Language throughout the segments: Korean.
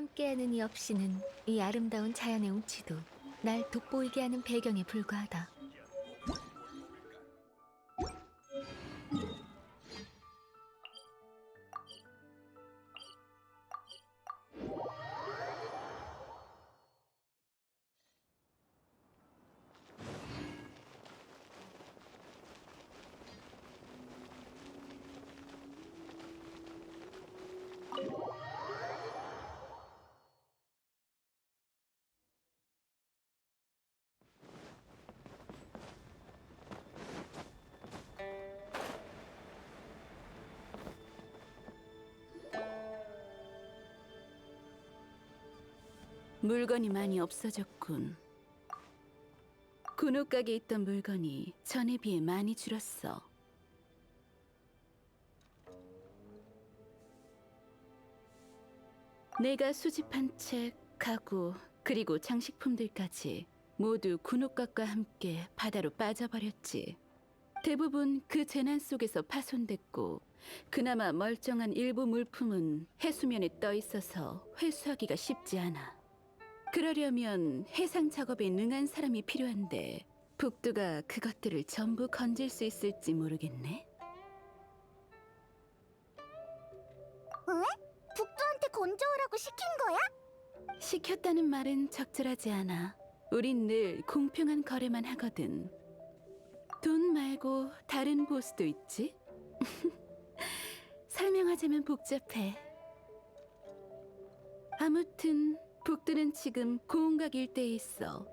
함께하는 이 없이는 이 아름다운 자연의 운치도 날 돋보이게 하는 배경에 불과하다. 물건이 많이 없어졌군. 군옥각에 있던 물건이 전에 비해 많이 줄었어. 내가 수집한 책, 가구, 그리고 장식품들까지 모두 군옥각과 함께 바다로 빠져버렸지. 대부분 그 재난 속에서 파손됐고 그나마 멀쩡한 일부 물품은 해수면에 떠 있어서 회수하기가 쉽지 않아. 그러려면 해상 작업에 능한 사람이 필요한데 북두가 그것들을 전부 건질 수 있을지 모르겠네. 북두한테 건져오라고 시킨 거야? 시켰다는 말은 적절하지 않아. 우린 늘 공평한 거래만 하거든. 돈 말고 다른 보수도 있지? 설명하자면 복잡해. 아무튼 북두는 지금 고운각 일대에 있어.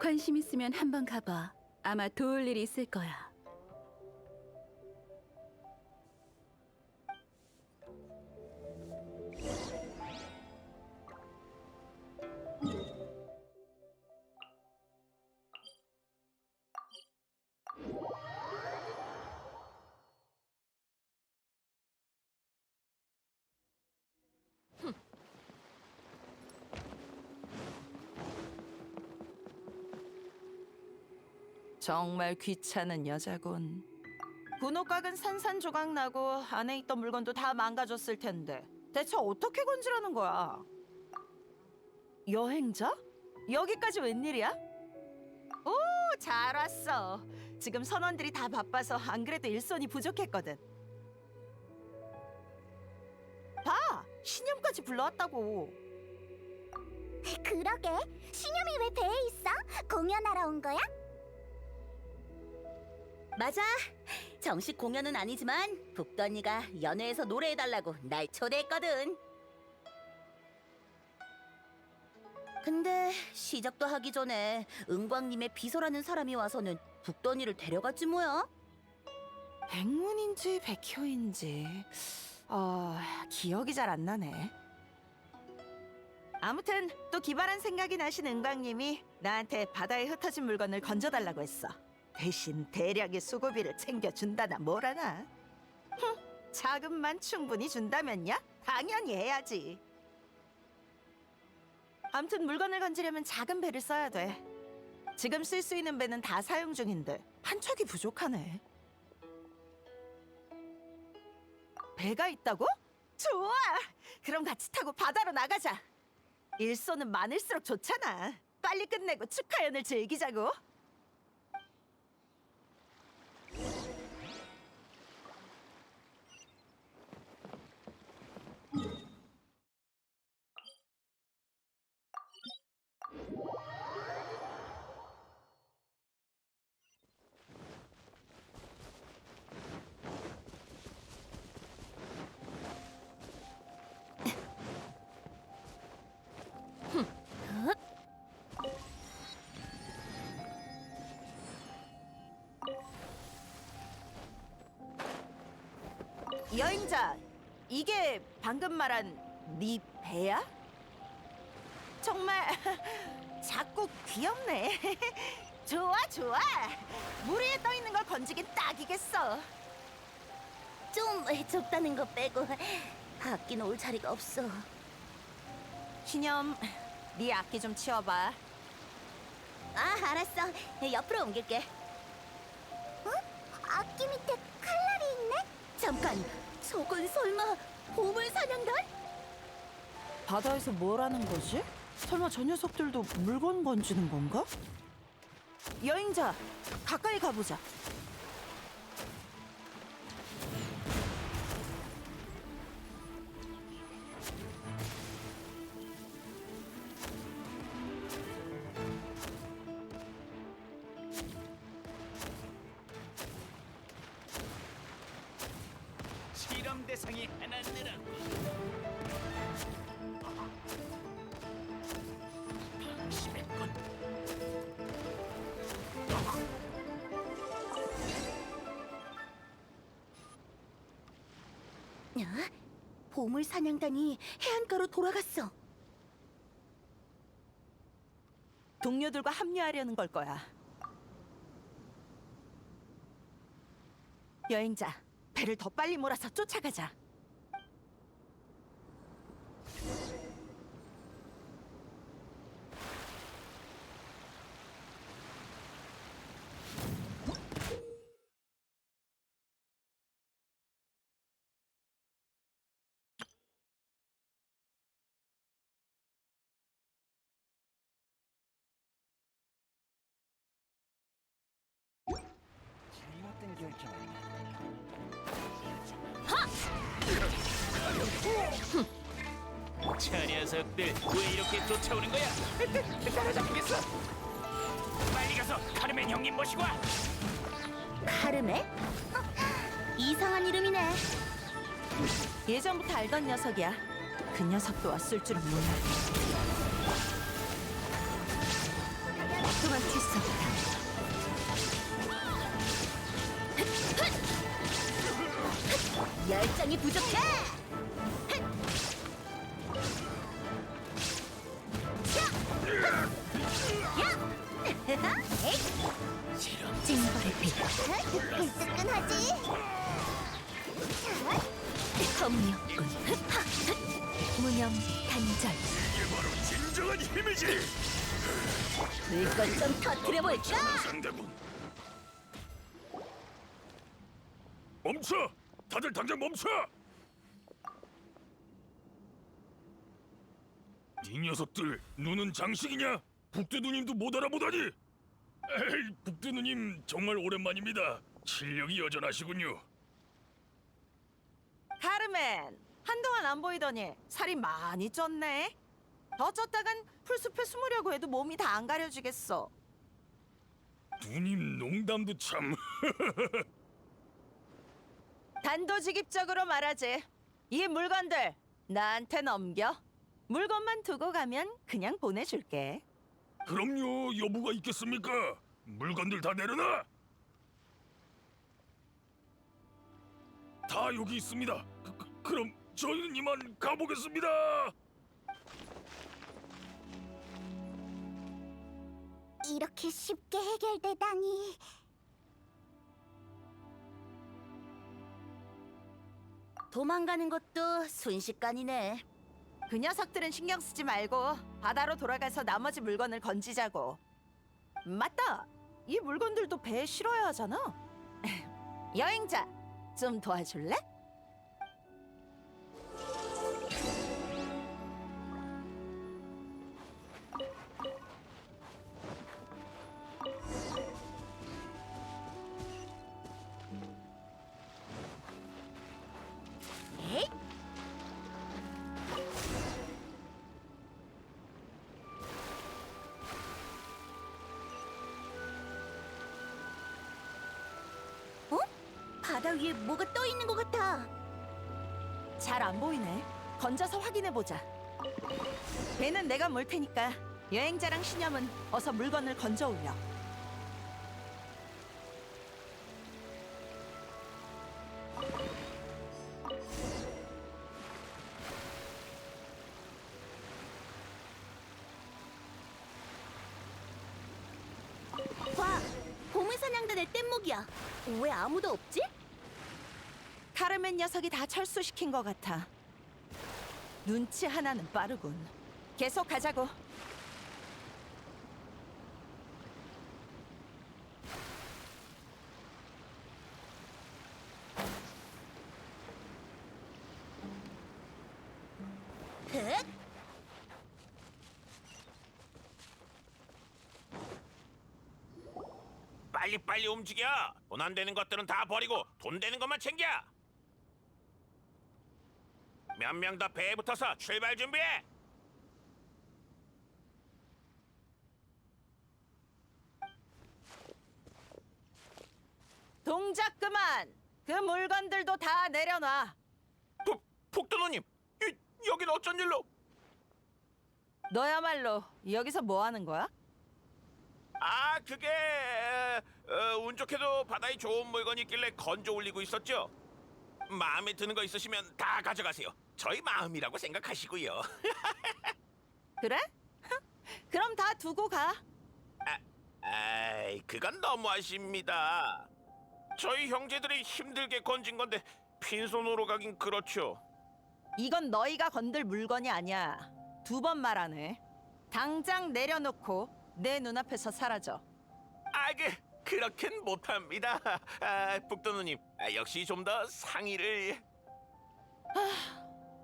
관심 있으면 한번 가봐. 아마 도울 일이 있을 거야. 정말 귀찮은 여자군. 군옥각은 산산조각 나고 안에 있던 물건도 다 망가졌을 텐데 대체 어떻게 건지라는 거야? 여행자? 여기까지 웬일이야? 오, 잘 왔어. 지금 선원들이 다 바빠서 안 그래도 일손이 부족했거든. 봐, 신념까지 불러왔다고. 그러게 신념이 왜 배에 있어? 공연하러 온 거야? 맞아. 정식 공연은 아니지만 북도 언니가 연회에서 노래해달라고 날 초대했거든. 근데 시작도 하기 전에 은광님의 비서라는 사람이 와서는 북도 언니를 데려갔지 뭐야. 백문인지 백효인지 어 기억이 잘 안 나네. 아무튼 또 기발한 생각이 나신 은광님이 나한테 바다에 흩어진 물건을 건져달라고 했어. 대신 대량의 수고비를 챙겨준다나 뭐라나. 흥, 자금만 충분히 준다면야 당연히 해야지. 아무튼 물건을 건지려면 작은 배를 써야 돼. 지금 쓸 수 있는 배는 다 사용 중인데 한 척이 부족하네. 배가 있다고? 좋아! 그럼 같이 타고 바다로 나가자. 일손은 많을수록 좋잖아. 빨리 끝내고 축하연을 즐기자고. 여행자, 이게 방금 말한 네 배야? 정말 작고 귀엽네. 좋아, 좋아. 물 위에 떠 있는 걸 건지긴 딱이겠어. 좀 좁다는 거 빼고 악기 놓을 자리가 없어. 신념, 네 악기 좀 치워봐. 아 알았어. 옆으로 옮길게. 악기 밑에 있네? 잠깐. 저건 설마 보물 사냥단? 바다에서 뭘 하는 거지? 설마 저 녀석들도 물건 건지는 건가? 여행자, 가까이 가보자. 야, 보물 사냥단이 해안가로 돌아갔어. 동료들과 합류하려는 걸 거야. 여행자, 배를 더 빨리 몰아서 쫓아가자. 저 녀석들 왜 이렇게 쫓아오는 거야? 따라잡히겠어 빨리 가서 카르멘 형님 모시고 와 카르메? 어, 이상한 이름이네. 예전부터 알던 녀석이야. 그 녀석도 왔을 줄은 몰라. 도망칠 수 없다. 열정이 부족해. 징벌의 빛, 뜨끈하지? 터무니없군. 무념 단절. 진정한 힘이지. 물건 좀 터트려 볼까? 상대군 멈춰! 다들 당장 멈춰! 이 녀석들 눈은 장식이냐? 북두 누님도 못 알아보다니 에이 북두 누님 정말 오랜만입니다 실력이 여전하시군요 카르멘, 한동안 안 보이더니 살이 많이 쪘네. 더 쪘다간 풀숲에 숨으려고 해도 몸이 다 안 가려지겠어. 누님 농담도 참 단도직입적으로 말하지. 이 물건들 나한테 넘겨. 물건만 두고 가면 그냥 보내줄게. 그럼요 여부가 있겠습니까 물건들 다 내려놔 다 여기 있습니다 그, 그, 그럼 저희는 이만 가보겠습니다 이렇게 쉽게 해결되다니. 도망가는 것도 순식간이네. 그 녀석들은 신경 쓰지 말고 바다로 돌아가서 나머지 물건을 건지자고. 맞다. 이 물건들도 배에 실어야 하잖아. 여행자, 좀 도와줄래? 바다 위에 뭐가 떠 있는 것 같아. 잘 안 보이네. 건져서 확인해 보자. 배는 내가 몰 테니까 여행자랑 신념은 어서 물건을 건져 올려. 봐, 보물사냥단의 뗏목이야. 왜 아무도 없지? 스파르맨 녀석이 다 철수시킨 것 같아. 눈치 하나는 빠르군. 계속 가자고. 흑! 빨리빨리 움직여! 돈 안 되는 것들은 다 버리고 돈 되는 것만 챙겨! 몇 명 더 배에 붙어서 출발 준비해. 동작 그만. 그 물건들도 다 내려놔. 북 북두누님, 이, 여긴 어쩐 일로? 너야말로 여기서 뭐 하는 거야? 아, 그게 어, 운 좋게도 바다에 좋은 물건이 있길래 건져 올리고 있었죠. 마음에 드는 거 있으시면 다 가져가세요. 저희 마음이라고 생각하시고요. 그래? 그럼 다 두고 가. 아이, 그건 너무하십니다. 저희 형제들이 힘들게 건진 건데 빈손으로 가긴 그렇죠. 이건 너희가 건들 물건이 아니야. 두 번 말하네. 당장 내려놓고 내 눈앞에서 사라져. 아, 그 그렇긴 못합니다. 아, 북도누님, 아, 역시 좀 더 상의를.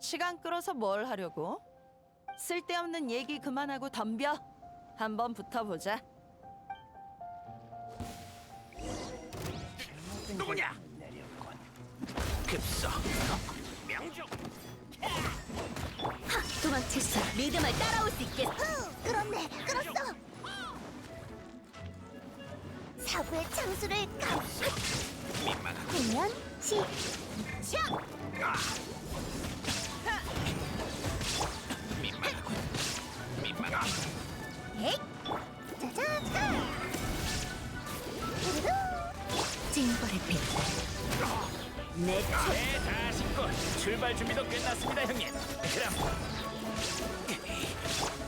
시간 끌어서 뭘 하려고? 쓸데없는 얘기 그만하고 덤벼. 한번 붙어보자. 누구냐? 급서 명중. 도망쳤어. 리듬을 따라올 수 있겠어. 끌었네, 끌었어. 사부의 창수를 감. 민망하. 공연 시작. 민 네, 다 싣고 출발 준비도 끝났습니다, 형님. 그럼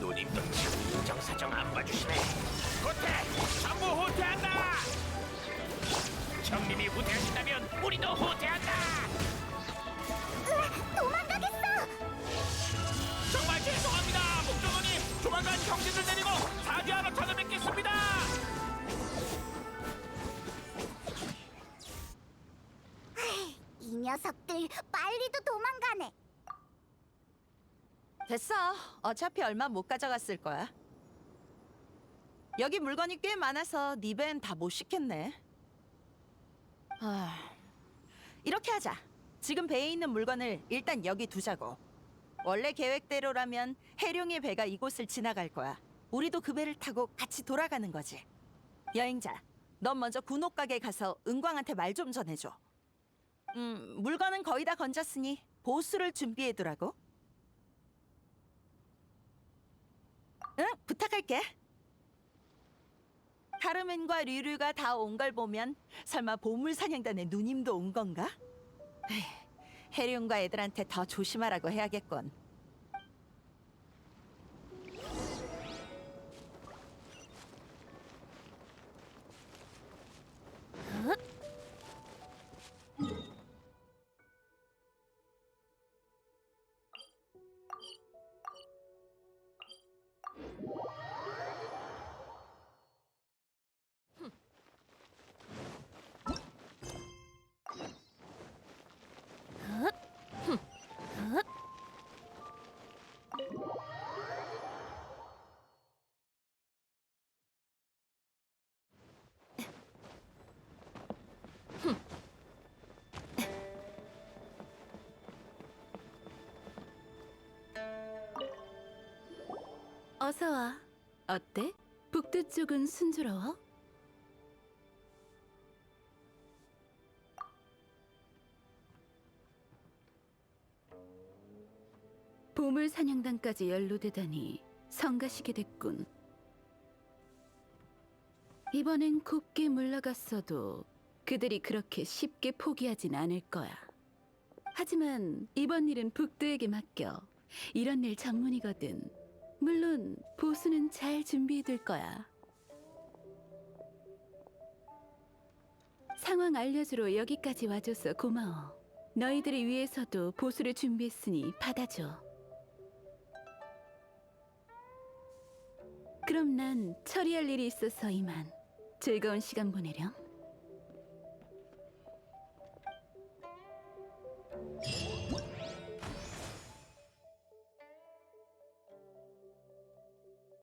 누님도 참 인정사정 안 봐주시네. 후퇴! 전부 후퇴한다! 형님이 후퇴하신다면 우리도 후퇴한다. 으아, 도망가겠어. 정말 죄송합니다, 목조누님. 조만간 형제들 데리고 됐어. 어차피 얼마 못 가져갔을 거야. 여기 물건이 꽤 많아서 네밴다못 싣겠네. 아, 이렇게 하자. 지금 배에 있는 물건을 일단 여기 두자고. 원래 계획대로라면 해룡의 배가 이곳을 지나갈 거야. 우리도 그 배를 타고 같이 돌아가는 거지. 여행자, 넌 먼저 군옥 가게 가서 은광한테 말 좀 전해줘. 음, 물건은 거의 다 건졌으니 보수를 준비해두라고. 응, 부탁할게. 카르멘과 류류가 다 온 걸 보면 설마 보물 사냥단의 누님도 온 건가? 에이, 해룡과 애들한테 더 조심하라고 해야겠군. 어서 와. 어때? 북두 쪽은 순조로워? 보물 사냥단까지 연루되다니 성가시게 됐군. 이번엔 곱게 물러갔어도 그들이 그렇게 쉽게 포기하진 않을 거야. 하지만 이번 일은 북두에게 맡겨. 이런 일 전문이거든. 물론 보수는 잘 준비해둘 거야. 상황 알려주러 여기까지 와줘서 고마워. 너희들을 위해서도 보수를 준비했으니 받아줘. 그럼 난 처리할 일이 있어서 이만. 즐거운 시간 보내렴.